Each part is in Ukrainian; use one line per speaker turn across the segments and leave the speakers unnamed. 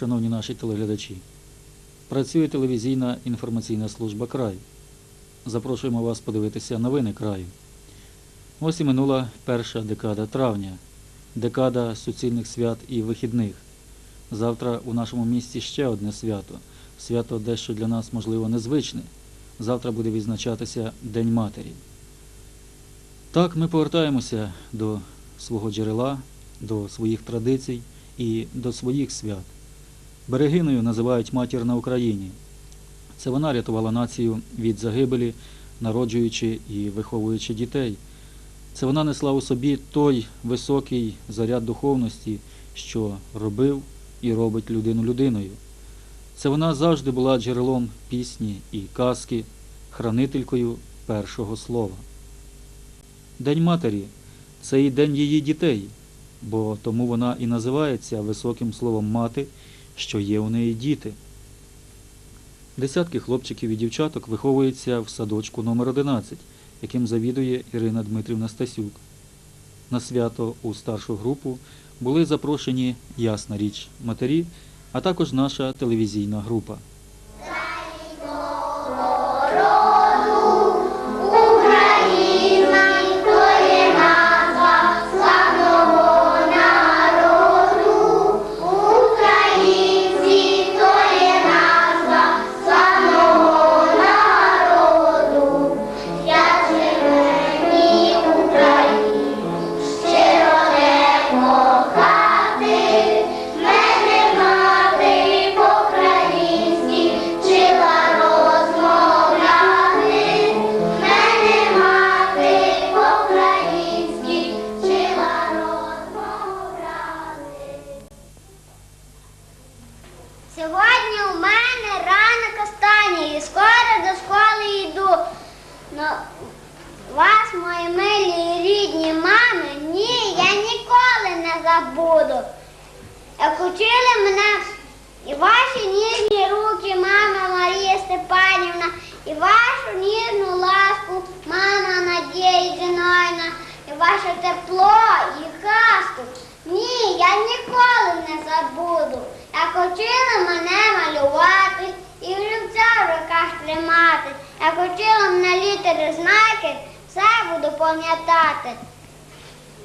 шановні наші телеглядачі. Працює телевізійна інформаційна служба край. Запрошуємо вас подивитися новини краю. Ось і минула перша декада травня, декада суцільних свят і вихідних. Завтра у нашому місті ще одне свято. Свято дещо для нас, можливо, незвичне. Завтра буде відзначатися День Матері. Так, ми повертаємося до свого джерела, до своїх традицій і до своїх свят. Берегиною називають матір на Україні. Це вона рятувала націю від загибелі, народжуючи і виховуючи дітей. Це вона несла у собі той високий заряд духовності, що робив і робить людину людиною. Це вона завжди була джерелом пісні і казки, хранителькою першого слова. День матері це і день її дітей, бо тому вона і називається високим словом мати, що є у неї діти. Десятки хлопчиків і дівчаток виховуються в садочку номер 11 яким завідує Ірина Дмитрівна Стасюк. На свято у старшу групу були запрошені, ясна річ, матері, а також наша телевізійна група.
Забуду. Як учили мене і ваші ніжні руки, мама Марія Степанівна, і вашу ніжну ласку, мама Надія Зінойна, і ваше тепло і казку. Ні, я ніколи не забуду. Як учили мене малювати і олівця в руках тримати. Як учила мене літери знаки, все буду пам'ятати.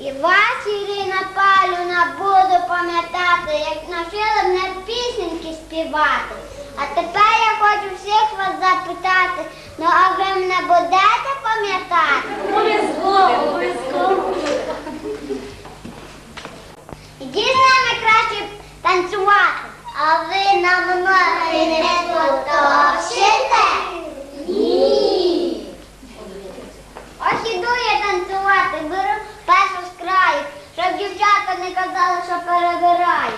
І вас, Ірина Палюна, буду пам'ятати, як навчили мене пісеньки співати. А тепер я хочу всіх вас запитати, ну а ви мене будете пам'ятати?
Обов'язково, обов'язково.
Ідіть з нами краще танцювати. А ви нам ноги не потовщите? Ні. Ось іду я танцювати, беру першу краю, щоб дівчата не казали, що перебираю.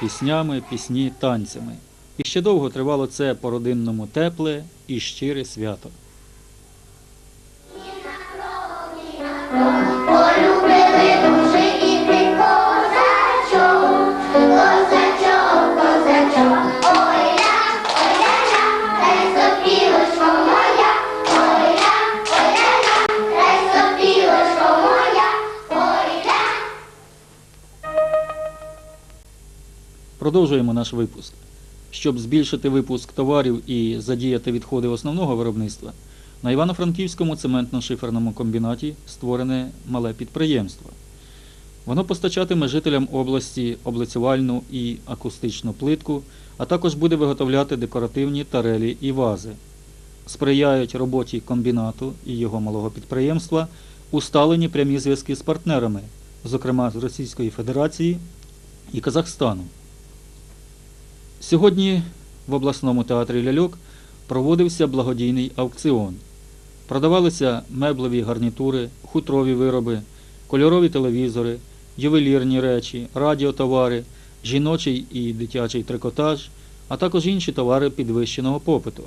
Піснями, пісні танцями. І ще довго тривало це по-родинному тепле і щире свято. Продовжуємо наш випуск. Щоб збільшити випуск товарів і задіяти відходи основного виробництва, на Івано-Франківському цементно-шиферному комбінаті створене мале підприємство. Воно постачатиме жителям області облицювальну і акустичну плитку, а також буде виготовляти декоративні тарелі і вази. Сприяють роботі комбінату і його малого підприємства усталені прямі зв'язки з партнерами, зокрема з Російської Федерації і Казахстану. Сьогодні в обласному театрі ляльок проводився благодійний аукціон. Продавалися меблеві гарнітури, хутрові вироби, кольорові телевізори, ювелірні речі, радіотовари, жіночий і дитячий трикотаж, а також інші товари підвищеного попиту.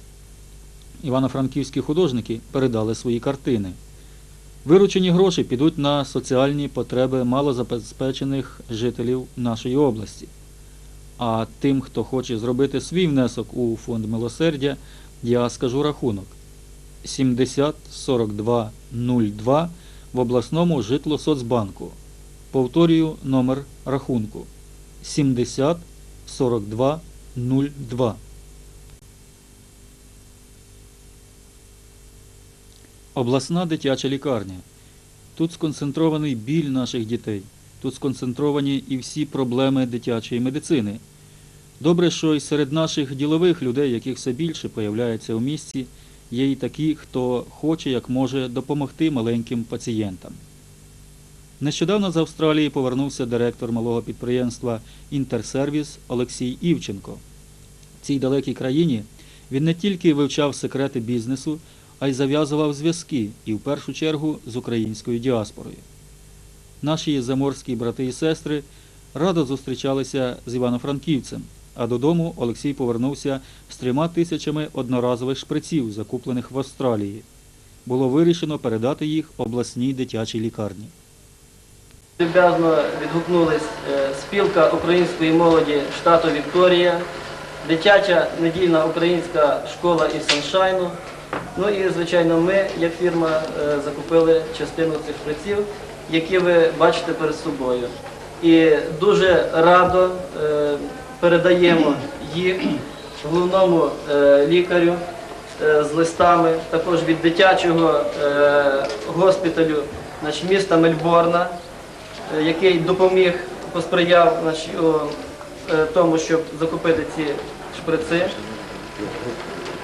Івано-франківські художники передали свої картини. Виручені гроші підуть на соціальні потреби малозабезпечених жителів нашої області. А тим, хто хоче зробити свій внесок у фонд милосердя, я скажу рахунок 70 42 02 в обласному житлосоцбанку. Повторюю номер рахунку 70 42 02. Обласна дитяча лікарня. Тут сконцентрований біль наших дітей. Тут сконцентровані і всі проблеми дитячої медицини. Добре, що і серед наших ділових людей, яких все більше появляється у місті, є і такі, хто хоче, як може, допомогти маленьким пацієнтам. Нещодавно з Австралії повернувся директор малого підприємства Інтерсервіс Олексій Івченко. В цій далекій країні він не тільки вивчав секрети бізнесу, а й зав'язував зв'язки і в першу чергу з українською діаспорою. Наші заморські брати і сестри радо зустрічалися з Івано-Франківцем, а додому Олексій повернувся з трьома тисячами одноразових шприців, закуплених в Австралії. Було вирішено передати їх обласній дитячій лікарні.
Люб'язно відгукнулись е, спілка української молоді штату Вікторія, дитяча недільна українська школа із Саншайну. Ну і, звичайно, ми, як фірма, е, закупили частину цих шприців, які ви бачите перед собою. І дуже радо е, передаємо їх головному е, лікарю е, з листами, також від дитячого госпіталю міста Мельборна який допоміг, посприяв тому, щоб закупити ці шприци.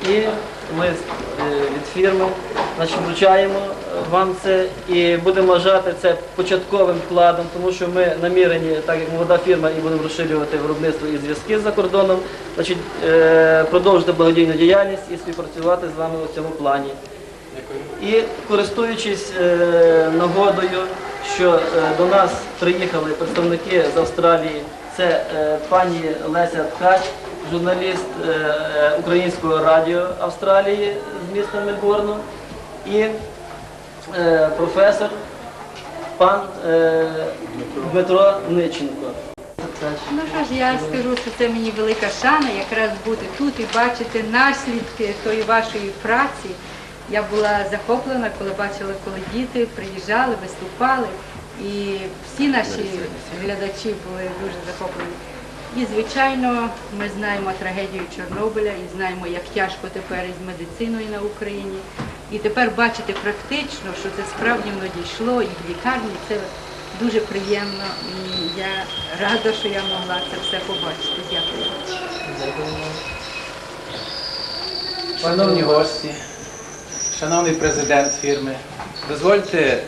І ми від фірми вручаємо вам це і будемо вважати це початковим вкладом, тому що ми намірені, так як молода фірма, і будемо розширювати виробництво і зв'язки за кордоном, значить, е, продовжити благодійну діяльність і співпрацювати з вами у цьому плані. І користуючись е, нагодою, що е, до нас приїхали представники з Австралії, це пані Леся Ткач, журналіст українського радіо Австралії з міста Мельбурну, і професор пан е, Дмитро Ниченко.
Ну що ж, я скажу, що це мені велика шана якраз бути тут і бачити наслідки тої вашої праці. Я була захоплена, коли бачила, коли діти приїжджали, виступали, і всі наші глядачі були дуже захоплені. І, звичайно, ми знаємо трагедію Чорнобиля і знаємо, як тяжко тепер із медициною на Україні. І тепер бачити практично, що це справді воно дійшло і в лікарні, це дуже приємно. І я рада, що я могла це все побачити. Дякую.
Шановні гості, шановний президент фірми, дозвольте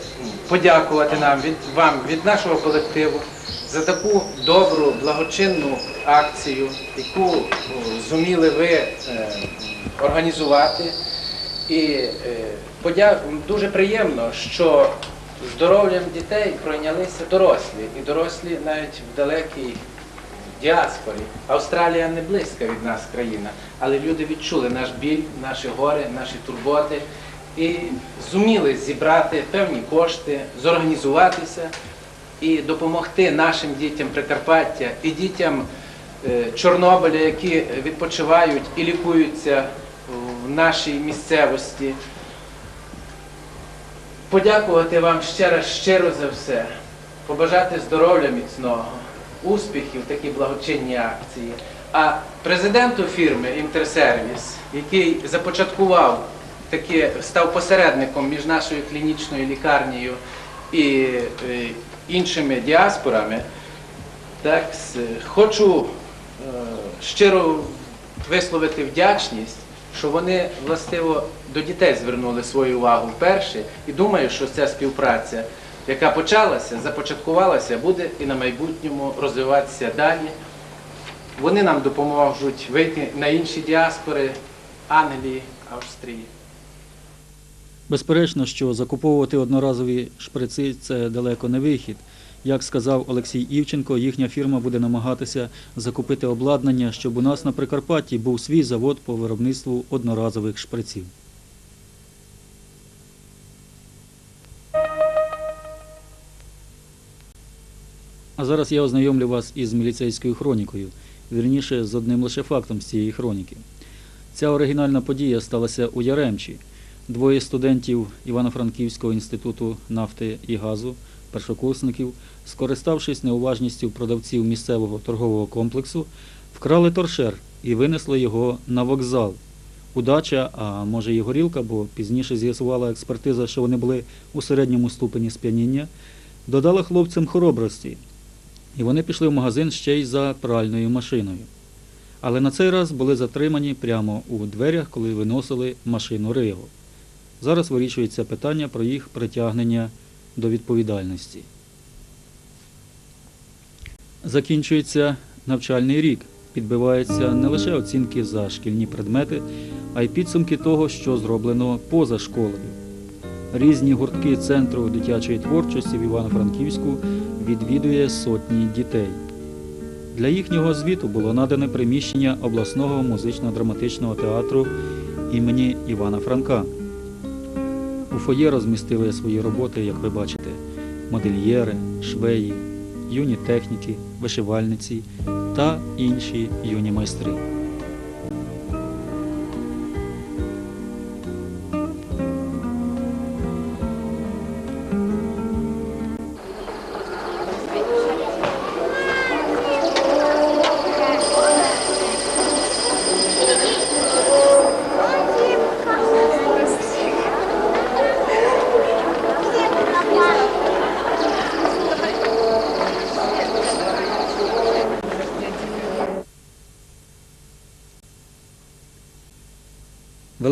подякувати нам від вам від нашого колективу за таку добру благочинну акцію, яку зуміли ви е, організувати. І е, подя... дуже приємно, що здоров'ям дітей пройнялися дорослі, і дорослі навіть в далекій діаспорі. Австралія не близька від нас країна, але люди відчули наш біль, наші гори, наші турботи. І зуміли зібрати певні кошти, зорганізуватися і допомогти нашим дітям Прикарпаття і дітям е, Чорнобиля, які відпочивають і лікуються в нашій місцевості. Подякувати вам ще раз щиро за все, побажати здоров'я міцного, успіхів в такій благочинній акції. А президенту фірми Інтерсервіс, який започаткував таке, став посередником між нашою клінічною лікарнею і е, іншими діаспорами, так, хочу е, щиро висловити вдячність, що вони властиво до дітей звернули свою увагу вперше. І думаю, що ця співпраця, яка почалася, започаткувалася, буде і на майбутньому розвиватися далі. Вони нам допоможуть вийти на інші діаспори Англії, Австрії.
Безперечно, що закуповувати одноразові шприци це далеко не вихід. Як сказав Олексій Івченко, їхня фірма буде намагатися закупити обладнання, щоб у нас на Прикарпатті був свій завод по виробництву одноразових шприців. А зараз я ознайомлю вас із міліцейською хронікою, вірніше з одним лише фактом з цієї хроніки. Ця оригінальна подія сталася у Яремчі. Двоє студентів Івано-Франківського інституту нафти і газу, першокурсників, скориставшись неуважністю продавців місцевого торгового комплексу, вкрали торшер і винесли його на вокзал. Удача, а може і горілка, бо пізніше з'ясувала експертиза, що вони були у середньому ступені сп'яніння, додала хлопцям хоробрості. І вони пішли в магазин ще й за пральною машиною. Але на цей раз були затримані прямо у дверях, коли виносили машину Риго. Зараз вирішується питання про їх притягнення до відповідальності. Закінчується навчальний рік. Підбиваються не лише оцінки за шкільні предмети, а й підсумки того, що зроблено поза школою. Різні гуртки Центру дитячої творчості в Івано-Франківську відвідує сотні дітей. Для їхнього звіту було надане приміщення обласного музично-драматичного театру імені Івана Франка. У фоє розмістили свої роботи, як ви бачите, модельєри, швеї, юні техніки, вишивальниці та інші юні майстри.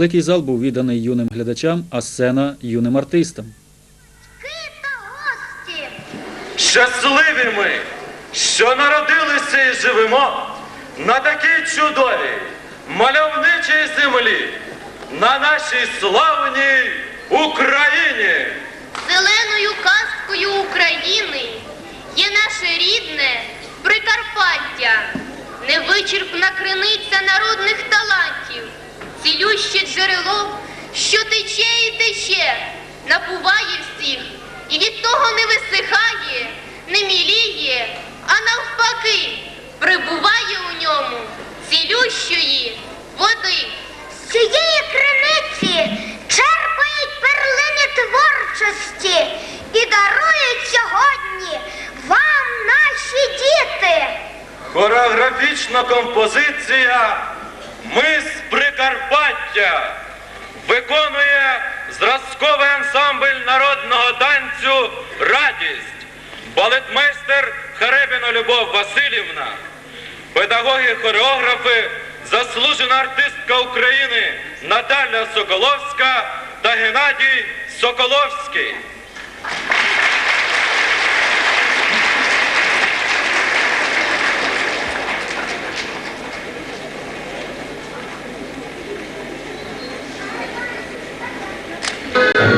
Великий зал був відданий юним глядачам, а сцена юним артистам.
Щасливі ми, що народилися і живемо на такій чудовій, мальовничій землі, на нашій славній Україні.
Зеленою казкою України є наше рідне Прикарпаття, невичерпна криниця народних талантів, цілюще джерело, що тече і тече, напуває всіх, і від того не висихає, не міліє, а навпаки, прибуває у ньому цілющої води.
З цієї криниці черпають перлини творчості і дарують сьогодні вам наші діти.
Хореографічна композиція Ми з Прикарпаття виконує зразковий ансамбль народного танцю Радість, балетмейстер Харебіна Любов Васильівна, педагоги хореографи, заслужена артистка України Наталя Соколовська та Геннадій Соколовський. Thank you.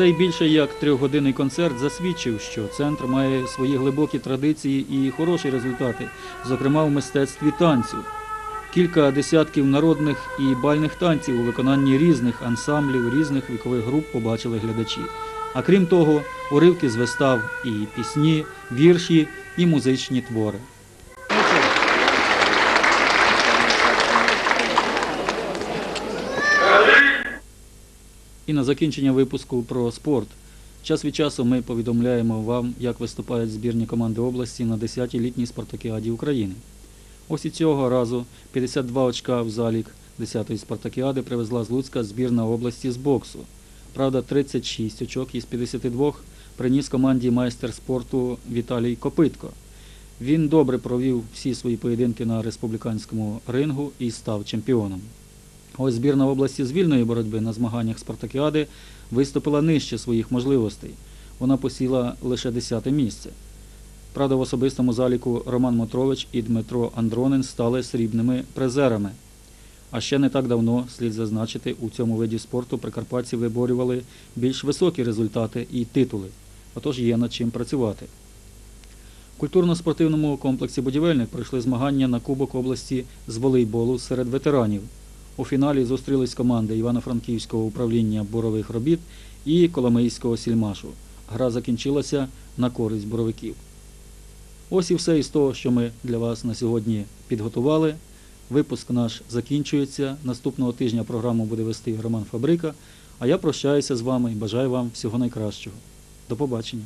Цей більше як трьохгодинний концерт засвідчив, що центр має свої глибокі традиції і хороші результати, зокрема в мистецтві танцю. Кілька десятків народних і бальних танців у виконанні різних ансамблів, різних вікових груп побачили глядачі. А крім того, уривки з вистав і пісні, вірші і музичні твори. І на закінчення випуску про спорт. Час від часу ми повідомляємо вам, як виступають збірні команди області на 10-й літній спартакіаді України. Ось і цього разу 52 очка в залік 10-ї спартакіади привезла з Луцька збірна області з боксу. Правда, 36 очок із 52 приніс команді майстер спорту Віталій Копитко. Він добре провів всі свої поєдинки на республіканському рингу і став чемпіоном. Ось збірна області з вільної боротьби на змаганнях спартакіади виступила нижче своїх можливостей. Вона посіла лише 10 місце. Правда, в особистому заліку Роман Мотрович і Дмитро Андронин стали срібними призерами. А ще не так давно, слід зазначити, у цьому виді спорту прикарпатці виборювали більш високі результати і титули. Отож є над чим працювати. В культурно-спортивному комплексі будівельник пройшли змагання на Кубок області з волейболу серед ветеранів. У фіналі зустрілись команди Івано-Франківського управління борових робіт і Коломийського сільмашу. Гра закінчилася на користь боровиків. Ось і все із того, що ми для вас на сьогодні підготували. Випуск наш закінчується. Наступного тижня програму буде вести Роман Фабрика. А я прощаюся з вами і бажаю вам всього найкращого. До побачення.